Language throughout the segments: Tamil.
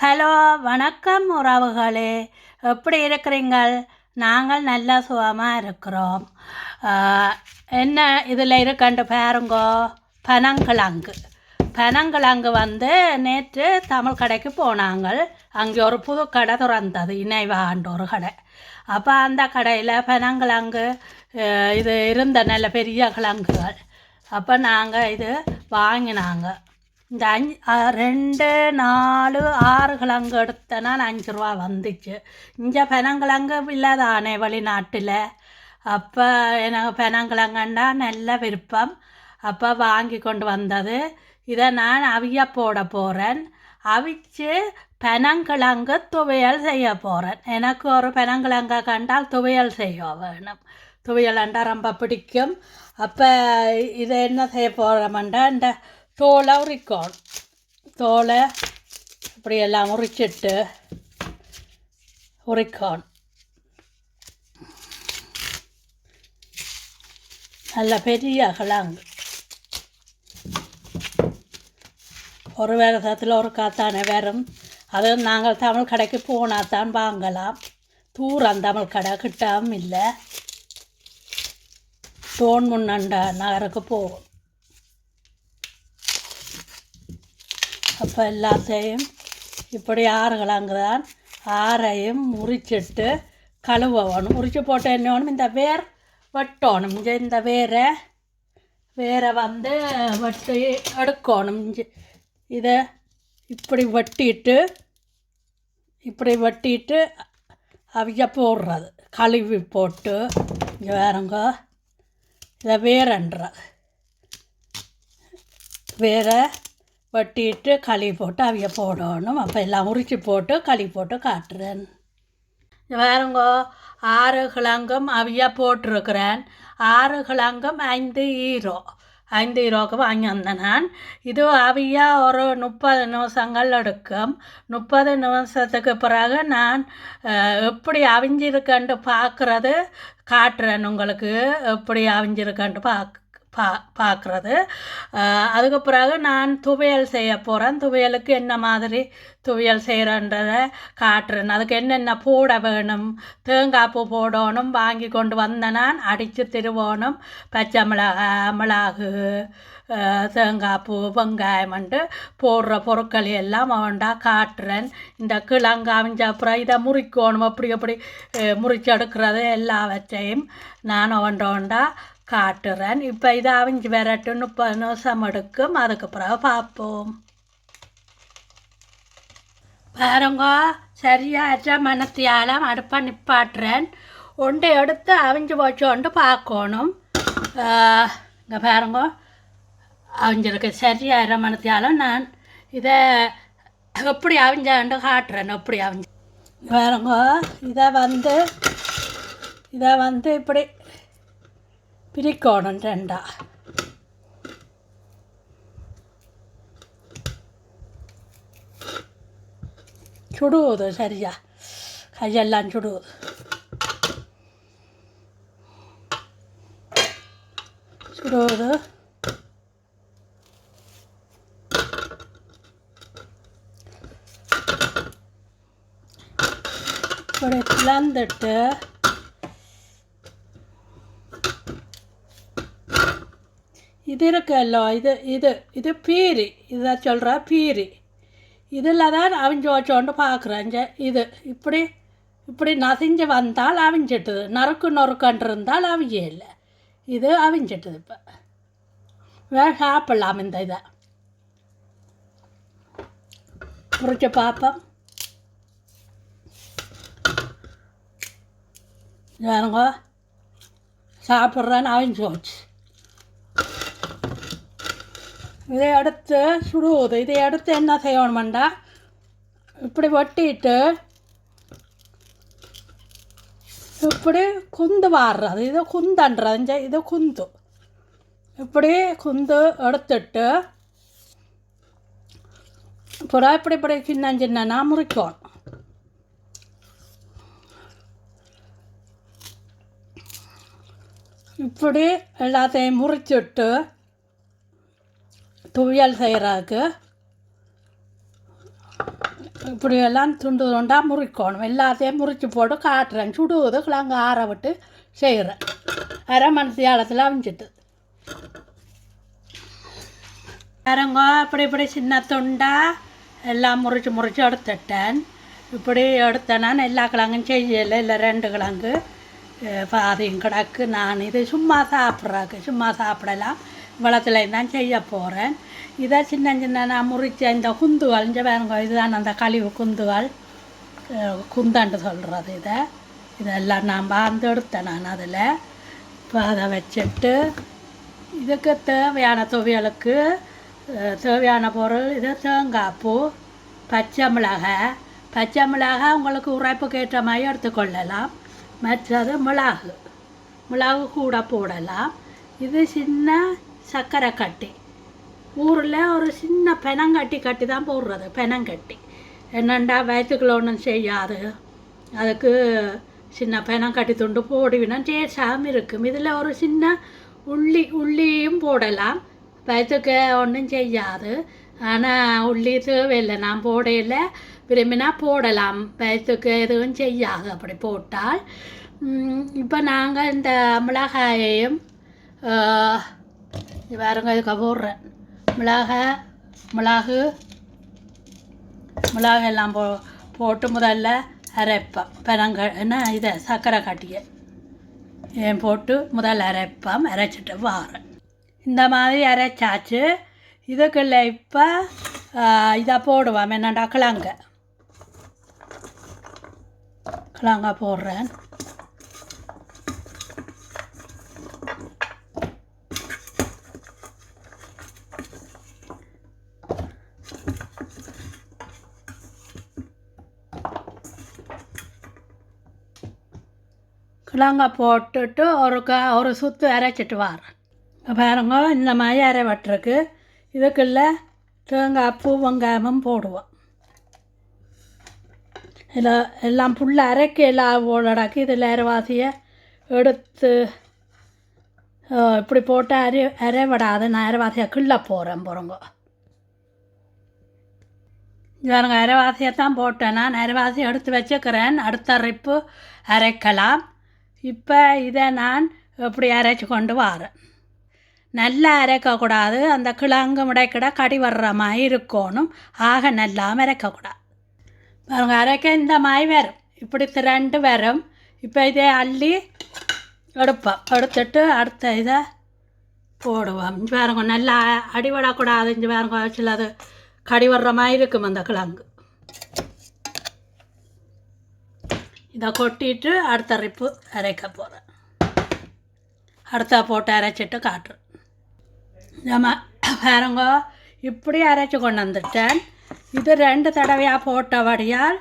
ஹலோ வணக்கம் உறவுகளே. எப்படி இருக்கிறீங்கள்? நாங்கள் நல்லா சுகமாக இருக்கிறோம். என்ன இதில் இருக்கண்டு பாருங்கோ. பனங்கிழங்கு. பனங்கிழங்கு வந்து நேற்று தமிழ் கடைக்கு போனாங்கள். அங்கே ஒரு புது கடை திறந்தது இணைவாண்டு ஒரு கடை. அப்போ அந்த கடையில் பனங்கிழங்கு இது இருந்த நல்ல பெரிய கிழங்குகள். அப்போ நாங்கள் இது வாங்கினாங்க. இந்த அஞ்சு ரெண்டு நாலு ஆறு கிழங்கு எடுத்தனால் அஞ்சு ரூபா வந்துச்சு. இங்கே பெனங்கிழங்கு இல்லாதானே வெளிநாட்டில். அப்போ எனக்கு பெனங்கிழங்கண்டா நல்ல விருப்பம். அப்போ வாங்கி கொண்டு வந்தது. இதை நான் அவிய போட போகிறேன் அவிச்சு பெனங்கிழங்கு துவையல் செய்ய போகிறேன் எனக்கு ஒரு பெனங்கிழங்கை கண்டால் துவையல் செய்ய வேணும். துவையலண்டா ரொம்ப பிடிக்கும். அப்போ இதை என்ன செய்ய போகிறோம்டா இந்த தோலை உரிக்கணும் தோலை இப்படி எல்லாம் உரிச்சிட்டு உரிக்கணும் நல்ல பெரிய அகலாங்க ஒரு விரதத்தில் ஒரு காத்தானே வரும் அது நாங்கள் தமிழ் கடைக்கு போனால் தான் வாங்கலாம். தூரம் தமிழ் கடை கிட்டாமல் இல்லை. தோன் முன்னண்ட நகருக்கு போகும். இப்போ எல்லாத்தையும் இப்படி ஆறுகளாங்க தான் ஆறையும் முறிச்சிட்டு கழுவணும். முறிச்சு போட்டு என்ன வேணும்? இந்த வேர் வெட்டணும். இங்கே இந்த வேரை வேரை வந்து வெட்டி எடுக்கணும். இஞ்சி இதை இப்படி வெட்டிட்டு இப்படி வெட்டிட்டு அவிய போடுறது. கழுவி போட்டு இங்கே வேறங்க இதை வேறன்றது வேற வெட்டிட்டு களி போட்டு அவிய போடணும். அப்போ எல்லாம் உரிச்சு போட்டு களி போட்டு காட்டுறேன். இங்க ஆறு கிழங்கும் அவிய போட்டிருக்கிறேன். ஆறு கிழங்கும் ஐந்து ஈரோ. ஐந்து ஈரோக்கு வாங்கி வந்தேன் நான். இது அவிய ஒரு முப்பது நிமிஷங்கள் எடுக்கும். முப்பது நிமிஷத்துக்கு பிறகு நான் எப்படி அவிஞ்சிருக்கேன்ட்டு பார்க்குறது காட்டுறேன் உங்களுக்கு. எப்படி அவிஞ்சிருக்கேன்ட்டு பார்க்க பா பார்க்குறது. அதுக்கு பிறகு நான் துவையல் செய்ய போகிறேன் துவையலுக்கு என்ன மாதிரி துவையல் செய்கிறன்றதை காட்டுறேன். அதுக்கு என்னென்ன போட வேணும் தேங்காய் பூ போடணும் வாங்கி கொண்டு வந்த நான் அடித்து திருவோணும். பச்சை மிளகா மிளகு தேங்காய் பூ வெங்காயம்ன்ட்டு போடுற பொருட்கள் எல்லாம் அவன்டா காட்டுறேன். இந்த கிழங்கு அவிஞ்ச அப்புறம் இதை முறிக்கணும். அப்படி அப்படி முறிச்செடுக்கிறது எல்லாவற்றையும் நான் அவன்டோண்டா காட்டுறேன். இப்போ இதை அவிஞ்சு விரட்டு முப்பது நிமிஷம் எடுக்கும். அதுக்கு பிறகு பார்ப்போம். பாருங்க சரியாச்ச மனத்தியாலம் அடுப்பை நிப்பாட்டுறேன். ஒன்று எடுத்து அவிஞ்சு போச்சோண்டு பார்க்கணும். இங்கே பாருங்க. அவிஞ்சிருக்கு. சரியாயிர மனத்தியாலும் நான் இதை எப்படி அவிஞ்சாண்டு காட்டுறேன். எப்படி அவிஞ்சு பாருங்க. இதை வந்து இதை வந்து இப்படி பிரிக்கணும் ரெண்டா சுடுவது சரியா கையெல்லாம் சுடுவது சுடுவது இப்படி பிளந்துட்டு இது இருக்குல்லோ இது இது இது பீரி. இதை சொல்கிற பீரி. இதில் தான் அவிஞ்சு வச்சோண்டு பார்க்குறேன் இது இப்படி இப்படி நசிஞ்சு வந்தால் அவிஞ்சிட்டுது நறுக்கு நொறுக்கன்று இருந்தால் அவிய இல்லை இது அவிஞ்சிட்டுது இப்போ. வே சாப்பிடலாம் இந்த இதை. பிடிச்சி பார்ப்போம் வேணுங்க சாப்பிட்றேன்னு அவிஞ்சு வச்சு இதை அடுத்து சுடுவது. இதை அடுத்து என்ன செய்யணுமெண்டா இப்படி வெட்டிட்டு இப்படி குந்து வாடுறது இதை குந்தன்றது. இதை குந்து. இப்படி குந்து எடுத்துட்டு அப்புறம் இப்படி இப்படி சின்ன சின்னனா முறிக்கணும் இப்படி எல்லாத்தையும் முறிச்சுட்டு துவையல் செய்கிறதுக்கு இப்படி எல்லாம் துண்டு துண்டாக முறிக்கணும். எல்லாத்தையும் முறித்து போட்டு காட்டுறேன். சுடுவது கிழங்கு ஆற விட்டு செய்கிறேன் அரை மனசியாலத்தில் அவிஞ்சிட்டு. அரங்கோ இப்படி இப்படி சின்ன துண்டாக எல்லாம் முறித்து முறித்து எடுத்துட்டேன். இப்படி எடுத்தேன்னா எல்லா கிழங்கும் செய்யலை. இல்லை ரெண்டு கிழங்கு அஹ், பாதியும் கிடக்கு. நான் இது சும்மா சாப்பிட்றக்கு சும்மா சாப்பிடலாம். வளத்துலேயும் தான் செய்ய போகிறேன் இதை சின்ன சின்ன நான் முறிச்ச இந்த குந்துகள் இங்கே பாருங்க இதுதான் அந்த கழிவு குந்துகள் குந்தாண்டு சொல்கிறது இதை இதெல்லாம் நான் பார்த்து எடுத்தேன் நான் அதில் இப்போ அதை வச்சுட்டு இதுக்கு தேவையான துவையலுக்கு தேவையான பொருள் இது தேங்காய் பூ பச்சை மிளகாய் பச்சை மிளகாய் உங்களுக்கு உரைப்புக்கு ஏற்ற மாதிரி எடுத்துக்கொள்ளலாம் மற்றது மிளகு மிளகு கூட போடலாம் இது சின்ன சர்க்கரை கட்டி ஊரில் ஒரு சின்ன பெனங்கட்டி கட்டி தான் போடுறது பெனங்கட்டி. என்னண்டா வயிற்றுக்குள்ள ஒன்றும் செய்யாது. அதுக்கு சின்ன பெனங்கட்டி துண்டு போடுவினா டேஸ்டாகவும் இருக்கும். இதில் ஒரு சின்ன உள்ளி உள்ளியும் போடலாம். வயிற்றுக்கு ஒன்றும் செய்யாது. ஆனால் உள்ளி தேவையில்லை நான் போடையில் விரும்பினா போடலாம். வயிற்றுக்கு எதுவும் செய்யாது. அப்படி போட்டால் இப்போ நாங்கள் இந்த மிளகாயையும் வேறுங்க இதுக்காக பாருங்க இதுக்கு போடுறேன். மிளகாய் மிளகு மிளகு எல்லாம் போ போட்டு முதல்ல அரைப்பேன் பெனங்க என்ன இதை சர்க்கரை கட்டிய. ஏன் போட்டு முதல்ல அரைப்பேன் அரைச்சிட்டு வாரேன். இந்த மாதிரி அரைச்சாச்சு. இதுக்குள்ள இப்போ இதை போடுவேன் என்னடா கிழங்க. கிழங்க போடுறேன். கிழங்க போட்டுட்டு ஒரு க ஒரு சுற்று அரைச்சிட்டு வரேன் பாருங்க இந்த மாதிரி அரை அரைவட்டிருக்கு இதுக்குள்ள தேங்காய் பூ வெங்காயமும் போடுவோம் இதில் எல்லாம் புல்ல அரைக்க எல்லாம் போலடாக்கி இதில் அரைவாசியை எடுத்து இப்படி போட்டு அரை அரைவிடாது நான் அரைவாசியை கீழே போகிறேன் போகிறோங்க பாருங்க அரைவாசியை தான் போட்டேன் நான் அரைவாசி எடுத்து வச்சுக்கிறேன் அடுத்த ரிப்பு அரைக்கலாம் இப்போ இதை நான் இப்படி அரைச்சி கொண்டு வரேன்? நல்லா அரைக்கக்கூடாது. அந்த கிழங்கு முடைக்கிட கடி வர்ற மாதிரி இருக்கணும். ஆக நல்லா அரைக்கக்கூடாது. பாருங்க அரைக்க இந்த மாதிரி வரும் இப்படி திரண்டு வரும் இப்போ இதை அள்ளி எடுப்போம். எடுத்துட்டு அடுத்த இதை போடுவோம். இஞ்சி பாருங்க நல்லா அடிபடக்கூடாது. இஞ்சி பாருங்க சிலது கடி வர்ற மாதிரி இருக்கும் அந்த கிழங்கு. இதை கொட்டிட்டு அடுத்த ரிப்பு அரைக்க போகிறேன் அடுத்த போட்டு அரைச்சிட்டு காட்டுறேன். நம்ம பாருங்க இப்படி அரைச்சி கொண்டு வந்துட்டேன். இது ரெண்டு தடவையாக போட்ட வடியால்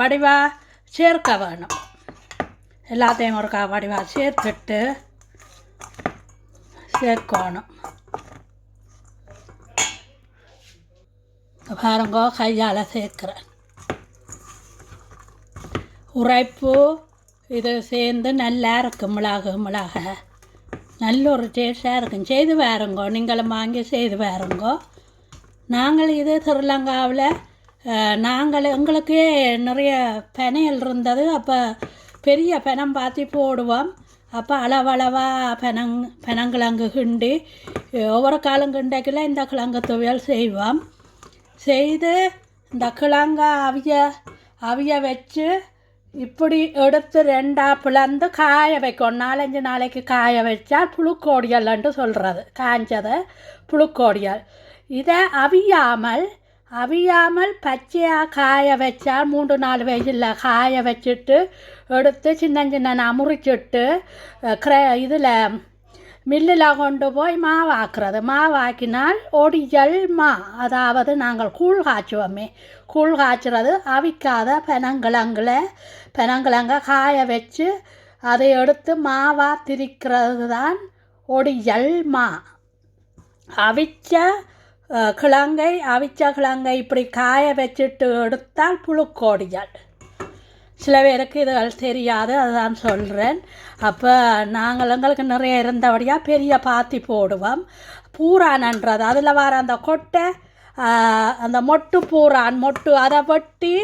வடிவாக சேர்க்க வேணும். எல்லாத்தையும் ஒருக்கா வடிவாக சேர்த்துட்டு சேர்க்கணும். பாருங்க கையால் சேர்க்குறேன். உரைப்பு இது சேர்ந்து நல்லா இருக்கும் மிளகு மிளக. நல்ல ஒரு டேஸ்டாக இருக்கும். செய்து பாருங்கோ. நீங்களும் வாங்கி செய்து பாருங்கோ. நாங்கள் இது திருலங்காவில் நாங்கள் எங்களுக்கே நிறைய பெனையல் இருந்தது. அப்போ பெரிய பெனம் பார்த்து போடுவோம். அப்போ அளவளவாக பெனங் பெனங்கிழங்கு கிண்டி ஒவ்வொரு காலம் கிண்டைக்குள்ள இந்த கிழங்கு துவையல் செய்வோம். செய்து இந்த கிழங்க அவிய அவிய வச்சு இப்படி எடுத்து ரெண்டாக பிளந்து காய வைக்கும் நாலஞ்சு நாளைக்கு காய வச்சால் புழுக்கோடியல்ன்ட்டு சொல்கிறது காஞ்சதை புழுக்கோடியல். இதை அவியாமல் அவியாமல் பச்சையாக காய வச்சால் மூன்று நாலு வயசில் காய வச்சுட்டு எடுத்து சின்ன சின்ன முறிச்சிட்டு கிர இதில் மில்லில் கொண்டு போய் மாவாக்குறது. மாவாக்கினால் ஒடியல் மா. அதாவது நாங்கள் கூழ் காய்ச்சுவோமே. கூழ் காய்ச்சுறது அவிக்காத பெனங்கிழங்குல பெனங்கிழங்க காய வச்சு அதை எடுத்து மாவா திரிக்கிறது தான் ஒடியல் மா. அவிச்ச கிழங்கை அவிச்ச கிழங்கை இப்படி காய வச்சுட்டு எடுத்தால் புழுக்கோடியல் சில பேருக்கு இதுகள் தெரியாது அதுதான் சொல்கிறேன் அப்போ நாங்கள் எங்களுக்கு நிறைய இருந்தபடியாக பெரிய பாத்தி போடுவோம். பூரானன்றது அதில் வர அந்த கொட்டை அந்த மொட்டு பூரான் மொட்டு. அதை வெட்டி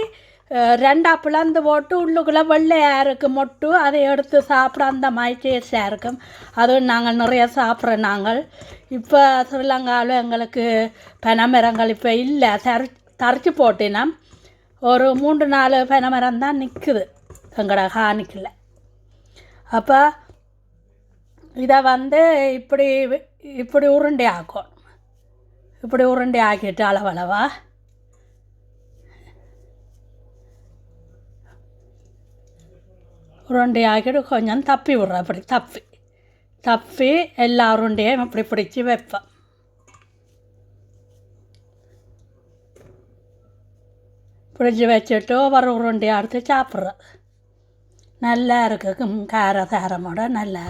ரெண்டாக ரெண்டா பிளந்து போட்டு உள்ளுக்குள்ளே வெள்ளையாக இருக்குது மொட்டு. அதை எடுத்து சாப்பிட அந்த மாதிரி டேஸ்டாக இருக்கும். அதுவும் நாங்கள் நிறைய சாப்பிட்றோம் நாங்கள். இப்போ ஸ்ரீலங்காவில் எங்களுக்கு பெனமரங்கள் இப்போ இல்லை. தரி தரிச்சு போட்டினா ஒரு மூன்று நாலு பெனமரம் தான் நிற்குது எங்களோட காணிக்கில் அப்போ இதை வந்து இப்படி இப்படி உருண்டை ஆக்கும் இப்படி உருண்டை ஆக்கிட்டு அளவளவா உருண்டை ஆக்கிட்டு கொஞ்சம் தப்பி விட்றேன் அப்படி தப்பி தப்பி எல்லா உருண்டையும் இப்படி பிடிச்சி வைப்பேன் பிடிச்சி வச்சுட்டு ஒரு உருண்டையை எடுத்து சாப்பிட்றேன் நல்லா இருக்கு கும், கார சாரமோட நல்லா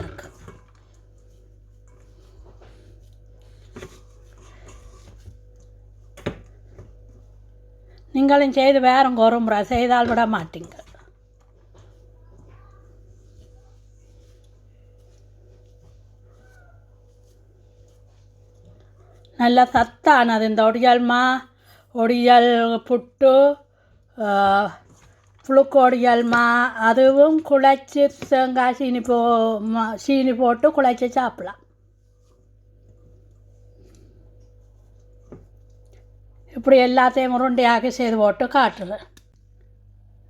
இருக்கு நீங்களும் செய்து வேறுங்க ஒரு முறை செய்தால் விட மாட்டீங்க. நல்ல சத்தானது இந்த ஒடியல்மா ஒடியல் புட்டு புழுக்கோடியல்மா அதுவும் குழைச்சி தேங்காய் சீனி போ ம- சீனி போட்டு குழைச்சி சாப்பிடலாம். இப்படி எல்லாத்தையும் உருண்டையாக்கி செய்து போட்டு காட்டுறேன்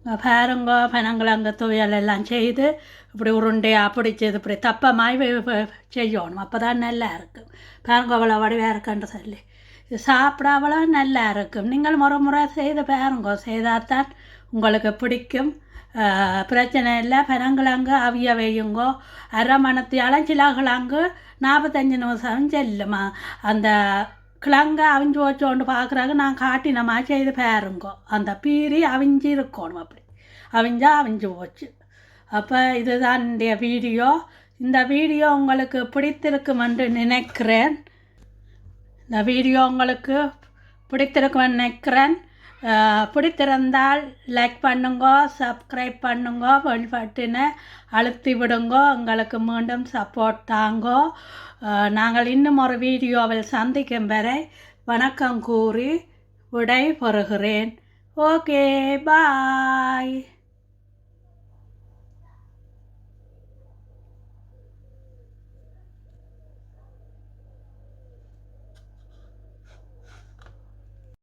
இங்க பாருங்க பனங்கிழங்கு துவையல் எல்லாம் செய்து இப்படி உருண்டையாக பிடிச்சது இப்படி தப்பமாய் செய்யணும். அப்போ தான் நல்லா இருக்கும். பாருங்க அவ்வளோ வடிவாக இருக்குன்னு சொல்லி. இது சாப்பிட அவ்வளோ நல்லா இருக்கும். நீங்கள் முறை முறை செய்து பாருங்க செய்தால்தான் உங்களுக்கு பிடிக்கும். பிரச்சனை இல்லை. பனங்கிழங்கு அவிய வையுங்கோ. அரை மணத்தியாலும் சில நாற்பத்தஞ்சு நிமிஷம் செல்லுமா? அந்த கிழங்க அவிஞ்சு வச்சோண்டு பார்க்குறாங்க நான் காட்டினமா செய்து பேருங்கோ. அந்த பீரி அவிஞ்சு இருக்கணும் அப்படி. அவிஞ்சா அவிஞ்சு போச்சு. அப்போ இதுதான் இந்த வீடியோ. இந்த வீடியோ உங்களுக்கு பிடித்திருக்கும் என்று நினைக்கிறேன். இந்த வீடியோ உங்களுக்கு பிடித்திருக்கும் நினைக்கிறேன். பிடித்திருந்தால் லைக் பண்ணுங்க சப்ஸ்கிரைப் பண்ணுங்க பெல் அழுத்தி விடுங்கோ. உங்களுக்கு மீண்டும் சப்போர்ட் தாங்கோ. நாங்கள் இன்னும் ஒரு வீடியோவில் சந்திக்கும் வரை வணக்கம் கூறி விடை பெறுகிறேன் ஓகே பாய்